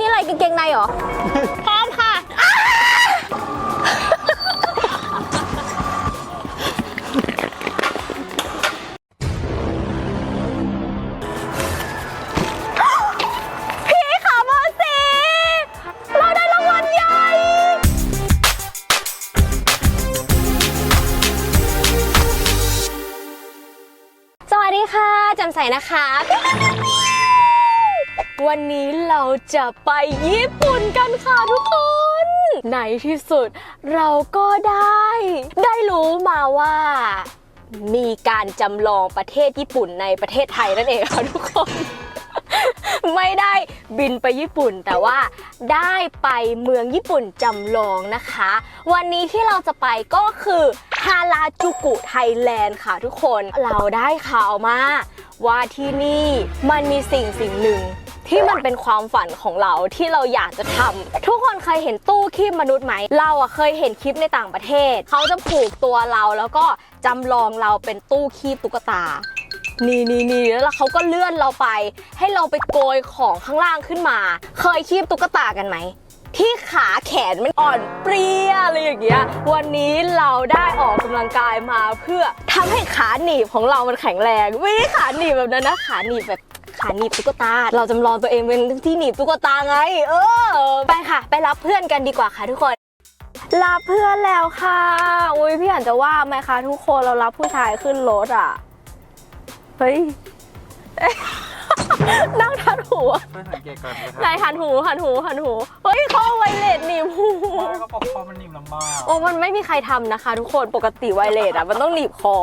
นี่อะไรกางเกงในเหรอ จะไปญี่ปุ่นกันค่ะทุกคนในที่สุดเราก็ได้ ได้รู้มาว่า มีการจำลองประเทศญี่ปุ่นในประเทศไทยนั่นเองค่ะทุกคน ไม่ได้บินไปญี่ปุ่นแต่ว่าได้ไปเมืองญี่ปุ่นจำลองนะคะ วันนี้ที่เราจะไปก็คือฮาราจูกุไทยแลนด์ค่ะทุกคนเราได้ข่าวมาว่าที่นี่มันมีสิ่งสิ่งหนึ่ง ที่มันเป็นความฝันของเราที่เราอยากจะทำทุกคนเคยเห็นตู้คีบมนุษย์ไหม เราอะเคยเห็นคลิปในต่างประเทศ เขาจะผูกตัวเราแล้วก็จำลองเราเป็นตู้คีบตุ๊กตานี่นี่นี่แล้วเขาก็เลื่อนเราไป ให้เราไปโกยของข้างล่างขึ้นมา เคยคีบตุ๊กตากันไหมที่ขาแขนมันอ่อนเปรี้ยอะไรอย่างเงี้ย วันนี้เราได้ออกกำลังกายมาเพื่อทำให้ขาหนีบของเรามันแข็งแรง ไม่ได้ขาหนีบแบบนั้นนะ ขาหนีบแบบ ขาหนีบตุ๊กตา เราจำลองตัวเองเป็นที่หนีบตุ๊กตาไง เออ ไปค่ะ ไปรับเพื่อนกันดีกว่าค่ะทุกคน รับเพื่อนแล้วค่ะ อุ้ยพี่อ่านจะว่าไหมคะทุกคนเรารับผู้ชายขึ้นรถอะ เฮ้ย นั่งทันหูอะไม่สังเกตก่อนนะคนายหันหูหันหูหันหู เฮ้ยเขาเอาไวเลสหนีบหู ก็บอกคอมันนิ่มลำบากโอ้มันไม่มีใครทำนะคะ ทุกคนปกติไวเลสอะ มันต้องหนีบคอ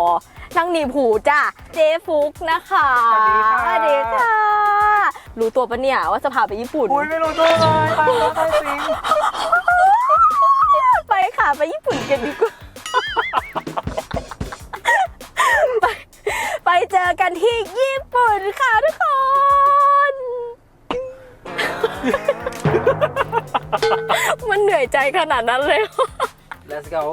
นั่งหนีบหูจ้ะเจฟุกนะคะสวัสดีค่ะสวัสดีค่ะรู้ตัวปะเนี่ยว่าจะพาไปญี่ปุ่น อุ้ยไม่รู้ตัวเลยตายแล้วตายจริง นเหนื่อยใจขนาดนั้นเลย Let's go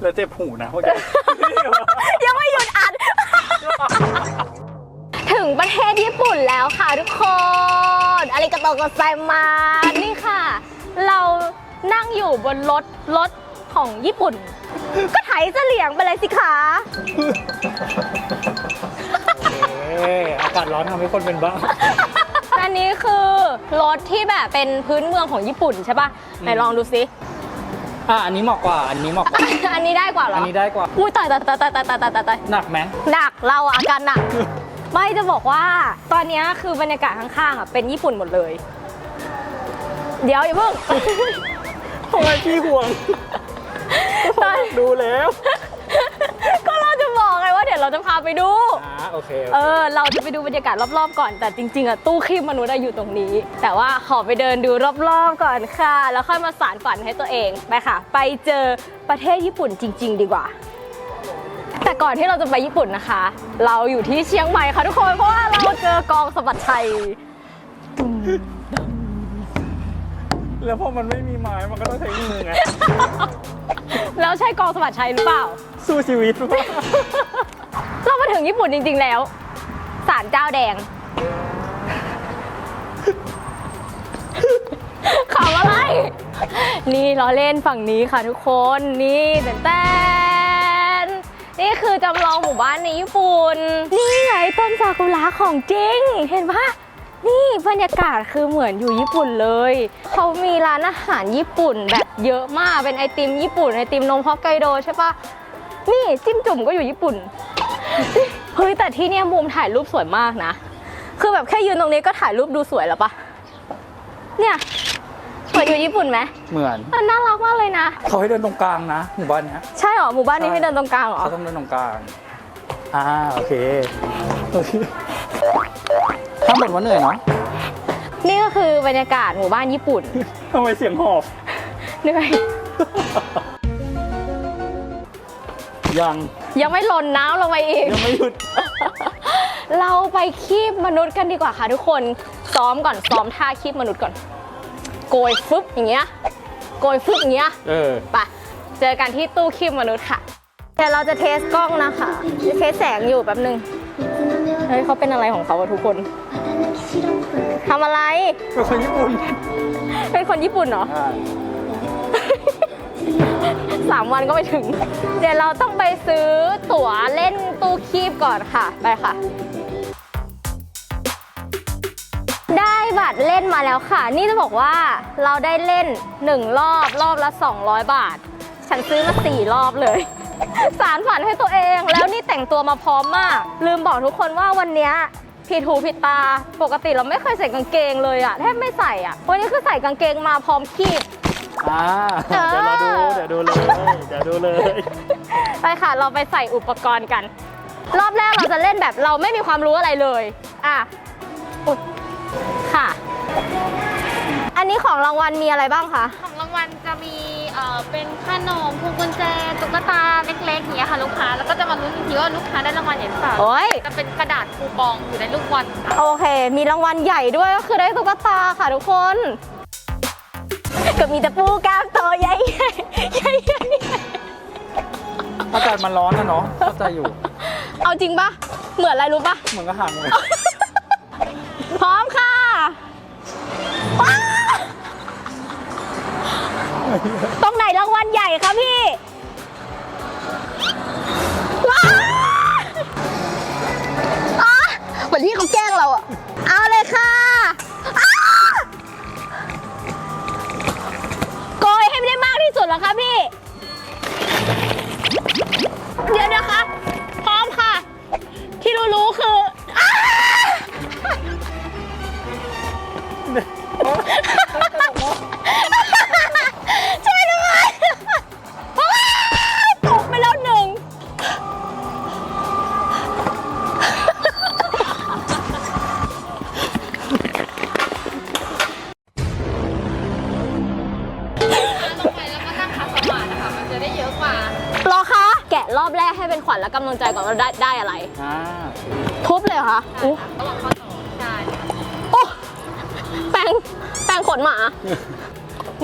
แล้วเจ็บหูนะพวกแกยังไม่หยุดอัด ถึงประเทศญี่ปุ่นแล้วค่ะทุกคนอาริกาโตโกไซมานี่ค่ะ เรานั่งอยู่บนรถรถของญี่ปุ่น ก็ไถเสลียงไปเลยสิคะเอ้อากาศร้อนทำให้คนเป็นบ้าอั นนี้คือรถที่แบบเป็นพื้นเมืองของญี่ปุ่นใช่ปะไหนลองดูสิอะอันนี้เหมาะกว่า อันนี้เหมาะกว่า อันนี้ได้กว่าเหรออันนี้ได้กว่า อุ้ยตายตายตายตายตายตายตายตายหนักไหมหนักเราอะอาการหนัก ไม่จะบอกว่า ตอนเนี้ยคือบรรยากาศข้างๆอะเป็นญี่ปุ่นหมดเลย เดี๋ยวอย่าเพิ่ง ทำไมพี่ห่วงตอน ดูแล้ว ยวเราจะพาไปดู อ่าโอเคเออเราจะไปดูบรรยากาศรอบๆก่อน แต่จริงๆอะตู้คีบมนุษย์อะอยู่ตรงนี้ แต่ว่าขอไปเดินดูรอบๆก่อนค่ะ แล้วค่อยมาสารฝันให้ตัวเอง ไปค่ะ ไปเจอประเทศญี่ปุ่นจริง ๆ ดีกว่า แต่ก่อนที่เราจะไปญี่ปุ่นนะคะ เราอยู่ที่เชียงใหม่ค่ะทุกคน เพราะว่าเราเจอกองสะบัดชัย แล้วพอมันไม่มีไม้มันก็ต้องใช้มือไง แล้วใช่กองสะบัดชัยหรือเปล่า สู้ชีวิตหรือ เรามาถึงญี่ปุ่นจริง ๆ แล้วศาลเจ้าแดงขำอะไร นี่ล้อเล่นฝั่งนี้ค่ะทุกคน นี่แต่แต่นี่คือจำลองหมู่บ้านในญี่ปุ่น นี่ไงต้นซากุระของจริง เห็นปะนี่บรรยากาศคือเหมือนอยู่ญี่ปุ่นเลย เขามีร้านอาหารญี่ปุ่นแบบเยอะมาก เป็นไอติมญี่ปุ่น ไอติมนมฮอกไกโดใช่ปะนี่จิ้มจุ่มก็อยู่ญี่ปุ่น เฮ้ยแต่ที่เนี่ยมุมถ่ายรูปสวยมากนะ คือแบบแค่ยืนตรงนี้ก็ถ่ายรูปดูสวยแล้วปะเนี่ยสวยอยู่ญี่ปุ่นไหมเหมือน มันน่ารักมากเลยนะ เขาให้เดินตรงกลางนะหมู่บ้านเนี้ยใช่เหรอหมู่บ้านนี้ใช่ให้เดินตรงกลางเหรอเขาต้องเดินตรงกลาง อ่าโอเคโอเคถ้าหมดว่าเหนื่อยเนาะนี่ก็คือบรรยากาศหมู่บ้านญี่ปุ่นทำไมเสียงหอบเหนื่อย ยัง ยังไม่หล่นน้ำลงไปอีก ยังไม่หยุด เราไปคีบมนุษย์กันดีกว่าค่ะทุกคน ซ้อมก่อน ซ้อมท่าคีบมนุษย์ก่อน โกยฟึบอย่างเงี้ย โกยฟึบอย่างเงี้ย เออ ไป เจอกันที่ตู้คีบมนุษย์ค่ะ เดี๋ยวเราจะเทสกล้องนะคะจะเทสแสงอยู่แป๊บนึง เฮ้ยเขาเป็นอะไรของเขาอะทุกคน ทำอะไร เป็นคนญี่ปุ่น เป็นคนญี่ปุ่นเหรอ อ่าสามวันก็ไม่ถึง เดี๋ยวเราต้องไปซื้อตั๋วเล่นตู้คีบก่อนค่ะ ไปค่ะ ได้บัตรเล่นมาแล้วค่ะ นี่จะบอกว่าเราได้เล่น 1 รอบรอบละ 200 บาท ฉันซื้อมา 4 รอบเลยสารฝันให้ตัวเองแล้วนี่แต่งตัวมาพร้อมมาก ลืมบอกทุกคนว่าวันนี้ผิดหูผิดตา ปกติเราไม่เคยใส่กางเกงเลยอะแทบไม่ใส่อะวันนี้คือใส่กางเกงมาพร้อมคีบ อ่าเดี๋ยวเราดู เดี๋ยวดูเลย เดี๋ยวดูเลย ไปค่ะ เราไปใส่อุปกรณ์กัน รอบแรกเราจะเล่นแบบเราไม่มีความรู้อะไรเลย อะอุ๊ยค่ะ อันนี้ของรางวัลมีอะไรบ้างคะ ของรางวัลจะมีเอ่อเป็นขนมพวงกุญแจตุ๊กตาเล็กๆอย่างเงี้ยค่ะลูกค้า แล้วก็จะมาลุ้นอีกทีว่าลูกค้าได้รางวัลอย่างหรือเปล่าโอ้ย จะเป็นกระดาษคูปองอยู่ในลูกบอลค่ะโอเค มีรางวัลใหญ่ด้วยก็คือได้ตุ๊กตาค่ะทุกคน ก็มีแต่ปูกล้ามโตใหญ่ๆใหญ่ๆใหญ่อากาศมันร้อนนะเนาะเข้าใจอยู่ๆเอาจริงปะเหมือนอะไรรู้ปะเหมือนกระหังเลยพร้อมค่ะว้าตรงไหนรางวัลใหญ่คะพี่ว้าอะเหมือนที่เขาแก รอบแรกให้เป็นขวัญและกำลังใจก่อนว่าได้ได้อะไร อ่าทุบเลยเหรอคะอู้ระหว่างข้อสองใช่โอ้แปรงแปรงขนหมา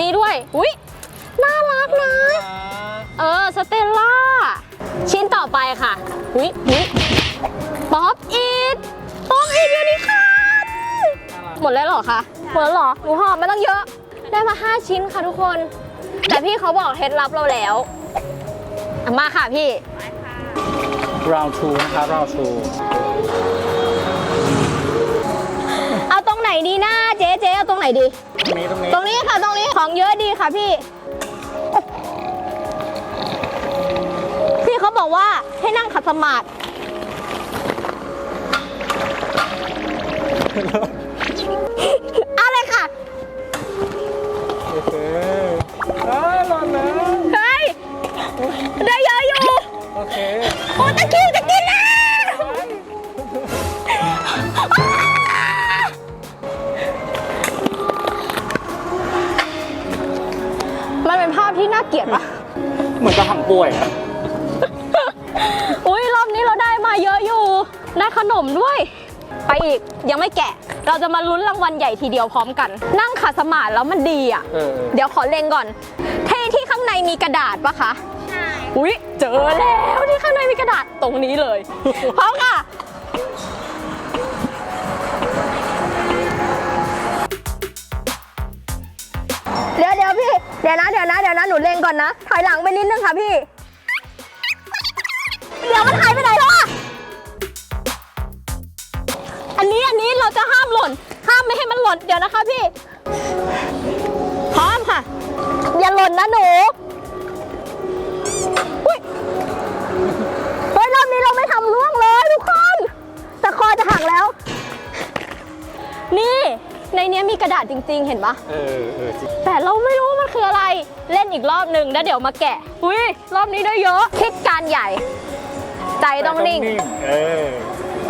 นี่ด้วย อุ้ยน่ารักนะ เออ สเตลล่า ชิ้นต่อไปค่ะ อุ้ยอุ้ยป๊อปอีทป๊อปอีทยูนิคอร์นหมดแล้วเหรอคะหมดแล้วเหรอ หนูหอบไม่ต้องเยอะ ได้มา 5 ชิ้นค่ะทุกคน แต่พี่เขาบอกเคล็ดลับเราแล้ว อะมาค่ะพี่ round two นะครับ round two เอาตรงไหนดีนะเจ๊เจ๊เอาตรงไหนดี ตรงนี้ตรงนี้ตรงนี้ค่ะตรงนี้ของเยอะดีค่ะพี่ พี่เขาบอกว่าให้นั่งขัดสมาธิ เหมือนกระหังป่วยอะอุ้ยรอบนี้เราได้มาเยอะอยู่ได้ขนมด้วย ไปอีกยังไม่แกะ เราจะมาลุ้นรางวัลใหญ่ทีเดียวพร้อมกัน นั่งขัดสมาธิแล้วมันดีอะ เออเออเดี๋ยวขอเล็งก่อนที่ที่ข้างในมีกระดาษปะคะใช่อุ้ยเจอแล้วที่ข้างในมีกระดาษตรงนี้เลย พร้อมค่ะ เดี๋ยวเดี๋ยวพี่ เดี๋ยวนะเดี๋ยวนะเดี๋ยวนะหนูเล็งก่อนนะ ถอยหลังไปนิดนึงค่ะพี่ เดี๋ยวมันหายไปไหนแล้วอะอันนี้อันนี้เราจะห้ามหล่น ห้ามไม่ให้มันหล่น เดี๋ยวนะคะพี่ พร้อมค่ะ อย่าหล่นนะหนูอุ๊ยเฮ้ยรอบนี้เราไม่ทำล่วงเลยทุกคน แต่คอจะหักแล้ว นี่ ในเนี้ยมีกระดาษจริง ๆ เห็นปะ เออเออจริงแต่เราไม่รู้ว่ามันคืออะไร เล่นอีกรอบหนึ่งแล้วเดี๋ยวมาแกะ อุ้ยรอบนี้ได้เยอะคิดการใหญ่ ใจต้องนิ่ง เออ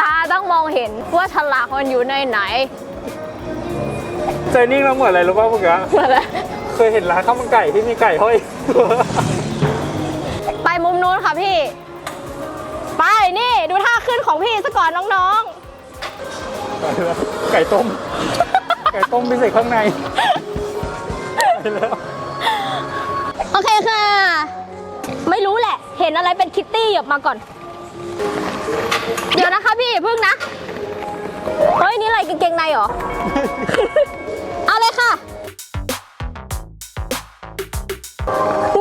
ตาต้องมองเห็นว่าฉลากมันอยู่ในไหน ใจนิ่งแล้วเหมือนอะไรรู้ป่ะพวกเนี้ยมาแล้วเคยเห็นร้านข้าวมันไก่ที่มีไก่ห้อย ไปมุมนู้นค่ะพี่ ไปนี่ดูท่าขึ้นของพี่ซะก่อนน้องไก่ต้ม ไก่ต้มพิเศษข้างในไปแล้วๆโอเคค่ะ ไม่รู้แหละ เห็นอะไรเป็นคิตตี้หยบมาก่อน เดี๋ยวนะคะพี่อย่าพึ่งนะ เฮ้ย นี่อะไรกางเกงในเหรอ เอาเลยค่ะ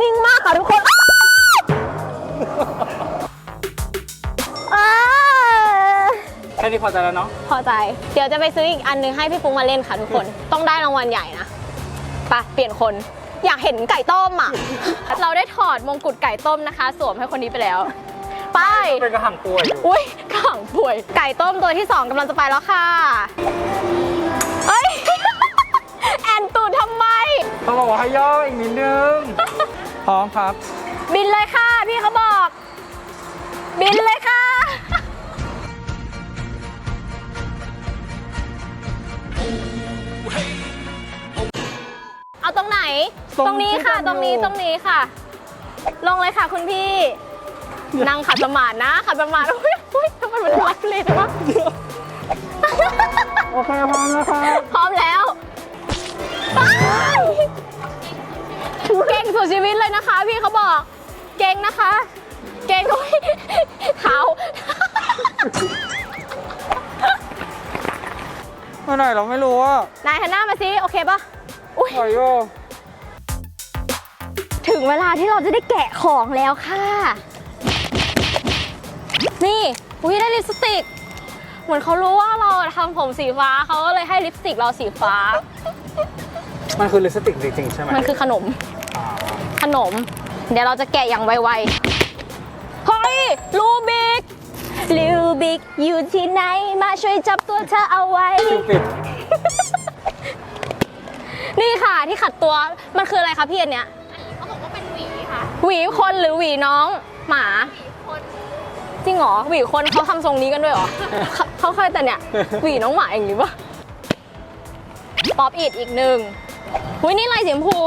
นิ่งมากค่ะทุกคนอ้าวแค่นี้พอใจแล้วเนาะพอใจ เดี๋ยวจะไปซื้ออีกอันนึงให้พี่ฟุ้งมาเล่นค่ะทุกคน ต้องได้รางวัลใหญ่นะไปเปลี่ยนคน อยากเห็นไก่ต้มอะ เราได้ถอดมงกุฎไก่ต้มนะคะ สวมให้คนนี้ไปแล้ว ไป เป็นกระหังป่วยอยู่อุ้ยขังป่วย ไก่ต้มตัวที่สองกำลังจะไปแล้วค่ะ เอ้ย แอนตูดทำไม เขาบอกว่าให้ย่ออีกนิดนึง พร้อมครับ บินเลยค่ะ พี่เขาบอก บินเลยค่ะ เอาตรงไหน ตรงตรงนี้ค่ะที่ตรงนี้อยู่ตรงนี้ค่ะ ลงเลยค่ะคุณพี่ นั่งขัดสมาธินะ ขัดสมาธิอุ้ยอุ้ยทำไมมันรักเลยจังวะโอเคพร้อมแล้วครับพร้อมแล้วไปเก่งสุดชีวิตเลยนะคะ พี่เขาบอก เก่งนะคะ เก่งด้วยเท้าเมื่อไหร่เราไม่รู้ว่านายหันหน้ามาสิโอเคปะอุ้ยปล่อยโยถึงเวลาที่เราจะได้แกะของแล้วค่ะ นี่อุ้ยได้ลิปสติก เหมือนเขารู้ว่าเราทำผมสีฟ้าเขาก็เลยให้ลิปสติกเราสีฟ้า มันคือลิปสติกจริงๆใช่ไหมมันคือขนมอ่าขนม เดี๋ยวเราจะแกะอย่างไวๆเฮ้ยลูบิกลูบิกอยู่ที่ไหนมาช่วยจับตัวเธอเอาไว้ คิวปิดนี่ค่ะที่ขัดตัวมันคืออะไรคะพี่อันเนี้ยเขาบอกว่าเป็นหวีค่ะ หวีคนหรือหวีน้อง หมา หวีคน จริงเหรอหวีคนเขาทำทรงนี้กันด้วยเหรอเขาเขาเคยแต่เนี่ยหวีน้องหมาอย่างนี้ปะป๊อปอีดอีกหนึ่งหุยนี่ลายสีชมพู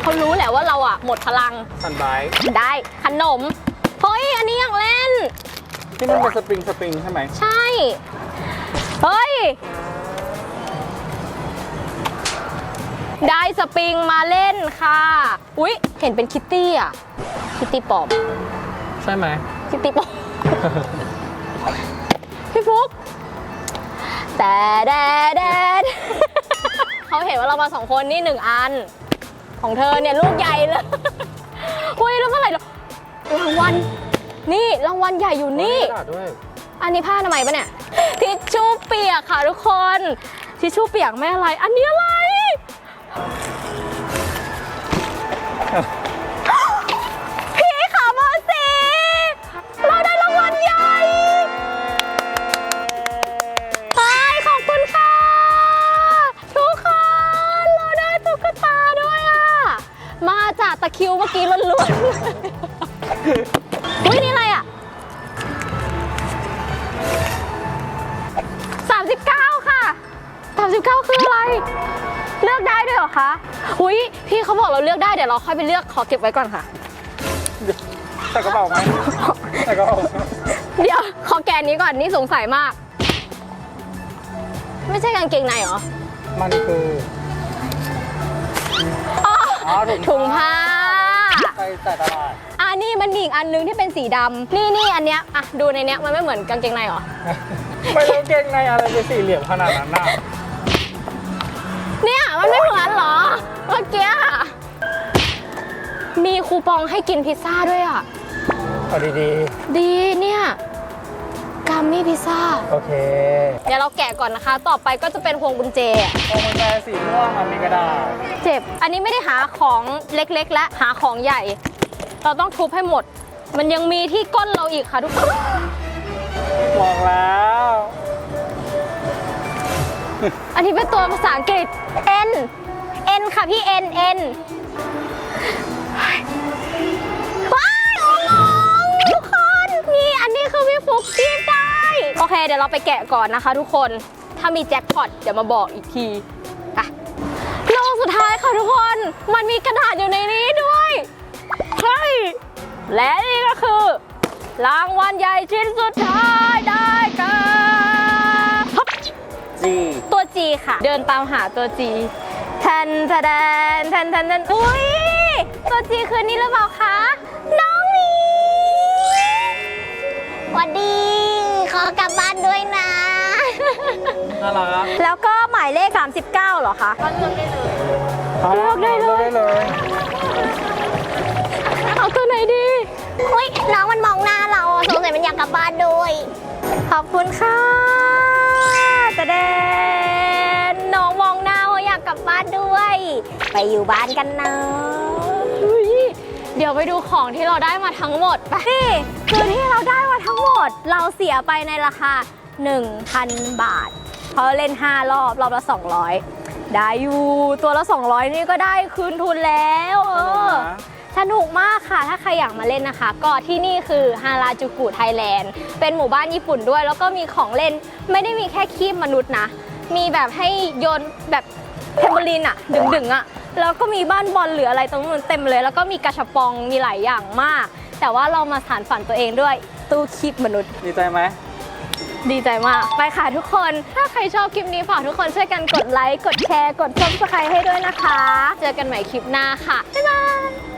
เขารู้แหละว่าเราอะหมดพลังซันไบท์ได้ขนมเฮ้ยอันนี้อยากเล่น ที่มันเป็นสปริงสปริงใช่ไหมใช่ เฮ้ย ได้สปริงมาเล่นค่ะ อุ๊ย เห็นเป็นคิตตี้อะ คิตตี้ปลอม ใช่ไหมคิตตี้ปลอมพี่ฟุกแต่แดดด เขาเห็นว่าเรามาสองคนนี่หนึ่งอัน ของเธอเนี่ยลูกใหญ่เลยอุ้ยแล้วเมื่อไหร่เรารางวัลนี่รางวัลใหญ่อยู่นี่ กระดาษด้วยอันนี้ผ้าทำไมยปะเนี่ย ทิชชู่เปียกค่ะทุกคน ทิชชู่เปียกไม่อะไร อันนี้อะไร ตะคริวเมื่อกี้ล้วนๆอุ้ยนี่อะไรอะ 39 ค่ะ 39 คืออะไร เลือกได้ด้วยเหรอคะอุ้ยพี่เขาบอกเราเลือกได้เดี๋ยวเราค่อยไปเลือกขอเก็บไว้ก่อนค่ะ ใส่กระเป๋าไหมใส่กระเป๋าไหมเดี๋ยวขอแกนนี้ก่อนนี่สงสัยมาก ไม่ใช่กางเกงในเหรอ มันคือ อ๋ออ๋อถุถุงงผ้า ผ้าไปแต่ตลาด อ่านี่มันมีอีกอันนึงที่เป็นสีดำนี่นี่อันเนี้ยอะดูในเนี้ยมันไม่เหมือนกางเกงในเหรอ ไม่รู้เก่งในอะไรเป็นสี่เหลี่ยมขนาดนั้นน่ะเนี่ยมันไม่เหมือนเหรอ เมื่อกี้อะมีคูปองให้กินพิซซ่าด้วยอะ เอาดีดีเนี่ย กามี่พิซซ่าๆโอเคเดี๋ยวเราแกะก่อนนะคะ ต่อไปก็จะเป็นพวงกุญแจตรงมันแปลสีม่วงมันมีกระดาษเจ็บ อันนี้ไม่ได้หาของเล็กๆ และหาของใหญ่ เราต้องทุบให้หมด มันยังมีที่ก้นเราอีกค่ะทุกคนบอกแล้ว อันนี้เป็นตัวภาษาอังกฤษ N N ค่ะพี่ N N พี่ฟุกจีบได้ โอเค เดี๋ยวเราไปแกะก่อนนะคะทุกคน ถ้ามีแจ็คพอตเดี๋ยวมาบอกอีกทีไปโลกสุดท้ายค่ะทุกคน มันมีกระดาษอยู่ในนี้ด้วยเฮ้ยและนี่ก็คือ รางวัลใหญ่ชิ้นสุดท้ายได้แก่ฮับจีตัว G ค่ะ เดินตามหาตัว G แทนแทนแทนแทนแทนอุ้ยตัว G คือนี่หรือเปล่าคะ วัสดีค่ะอกลับบ้านด้วยนะ น่ารักแล้วก็หมายเลข 39เหรอคะก็เลือกได้เลยเลือกได้เลยเลือกได้เลยเอาตัวไหนดี อุ้ยน้องมันมองหน้าเราอะสงสัยมันอยากกลับบ้านด้วย ขอบคุณค่ะแต่เดนน้องมองหน้าว่าอยากกลับบ้านด้วย ไปอยู่บ้านกันนะอุ๊ย เดี๋ยวไปดูของที่เราได้มาทั้งหมดไปนี่คือที่เราได้มาทั้งหมด เราเสียไปในราคา 1,000 บาทเพราะเล่น 5 รอบ รอบละ 200 ได้อยู่ ตัวละ 200 นี่ก็ได้คืนทุนแล้ว เออ สนุกมากค่ะ ถ้าใครอยากมาเล่นนะคะ ก็ที่นี่คือฮาราจูกุไทยแลนด์ เป็นหมู่บ้านญี่ปุ่นด้วย แล้วก็มีของเล่น ไม่ได้มีแค่คีบมนุษย์นะ มีแบบให้โยนแบบเทมเบอรินอะดึงๆอะ แล้วก็มีบ้านบอลหรืออะไรตรงนู้นเต็มเลย แล้วก็มีกระชับปองมีหลายอย่างมาก แต่ว่าเรามาสานฝันตัวเองด้วยตู้คีบมนุษย์ ดีใจไหมดีใจมาก ไปค่ะทุกคน ถ้าใครชอบคลิปนี้ฝากทุกคนช่วยกันกดไลค์ กดแชร์ กด subscribe ให้ด้วยนะคะ เจอกันใหม่คลิปหน้าค่ะ บ๊ายบาย